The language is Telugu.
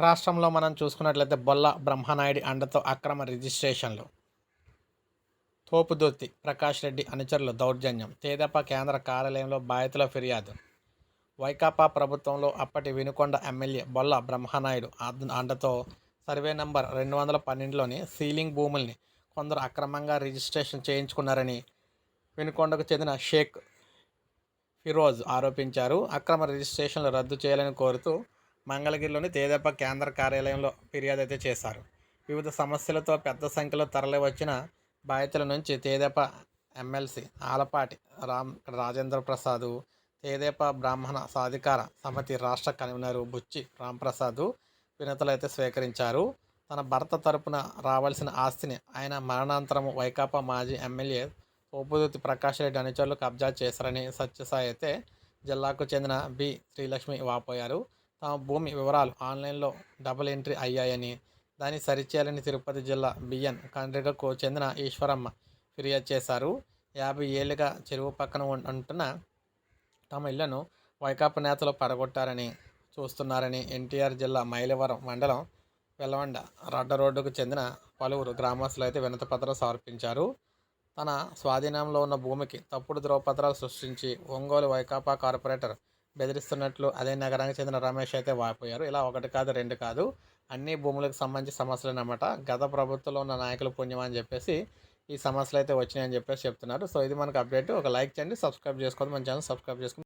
రాష్ట్రంలో మనం చూసుకున్నట్లయితే బొల్ల బ్రహ్మనాయుడి అండతో అక్రమ రిజిస్ట్రేషన్లు. తోపుదొత్తి ప్రకాష్ రెడ్డి అనుచరులు దౌర్జన్యం తేదప కేంద్ర కార్యాలయంలో బాధితుల ఫిర్యాదు. వైకాపా ప్రభుత్వంలో అప్పటి వినుకొండ ఎమ్మెల్యే బొల్ల బ్రహ్మనాయుడు అండతో సర్వే నంబర్ రెండు వందల పన్నెండులోని సీలింగ్ భూముల్ని కొందరు అక్రమంగా రిజిస్ట్రేషన్ చేయించుకున్నారని వినుకొండకు చెందిన షేక్ ఫిరోజ్ ఆరోపించారు. అక్రమ రిజిస్ట్రేషన్లు రద్దు చేయాలని కోరుతూ మంగళగిరిలోని తేదెప్ప కేంద్ర కార్యాలయంలో ఫిర్యాదు అయితే చేశారు. వివిధ సమస్యలతో పెద్ద సంఖ్యలో తరలివచ్చిన బాధితుల నుంచి తేదెప్ప ఎమ్మెల్సీ ఆలపాటి రామ్ రాజేంద్ర ప్రసాద్ తేదేప బ్రాహ్మణ సాధికార సమితి రాష్ట్ర కన్వీనరు బుచ్చి రాంప్రసాద్ వినతులు అయితే స్వీకరించారు. తన భర్త తరపున రావాల్సిన ఆస్తిని ఆయన మరణాంతరం వైకాపా మాజీ ఎమ్మెల్యే ఓపుదుతి ప్రకాష్ రెడ్డి అనుచరులు కబ్జా చేశారని సత్యసాయి అయితే జిల్లాకు చెందిన బి శ్రీలక్ష్మి వాపోయారు. తమ భూమి వివరాలు ఆన్లైన్లో డబుల్ ఎంట్రీ అయ్యాయని దాన్ని సరిచేయాలని తిరుపతి జిల్లా బిఎన్ కండ్రిగకు చెందిన ఈశ్వరమ్మ ఫిర్యాదు చేశారు. యాభై ఏళ్ళుగా చెరువు పక్కన ఉంటున్న తమ ఇళ్ళను వైకాపా నేతలు పడగొట్టారని చూస్తున్నారని ఎన్టీఆర్ జిల్లా మైలవరం మండలం వెల్లవండ రడ్డ రోడ్డుకు చెందిన పలువురు గ్రామస్తులు అయితే వినతిపత్రం సమర్పించారు. తన స్వాధీనంలో ఉన్న భూమికి తప్పుడు ధ్రువపత్రాలు సృష్టించి ఒంగోలు వైకాపా కార్పొరేటర్ బెదిరిస్తున్నట్లు అదే నగరానికి చెందిన రమేష్ అయితే వాపోయారు. ఇలా ఒకటి కాదు రెండు కాదు. అన్ని భూములకు సంబంధించి సమస్యలు అన్నమాట. గత ప్రభుత్వంలో ఉన్న నాయకులు పుణ్యం అని చెప్పేసి ఈ సమస్యలు అయితే వచ్చినాయని చెప్పేసి చెప్తున్నారు. సో ఇది మనకు అప్డేట్. ఒక లైక్ చేయండి సబ్స్క్రైబ్ చేసుకోండి. మన ఛానల్ సబ్స్క్రైబ్ చేసుకుని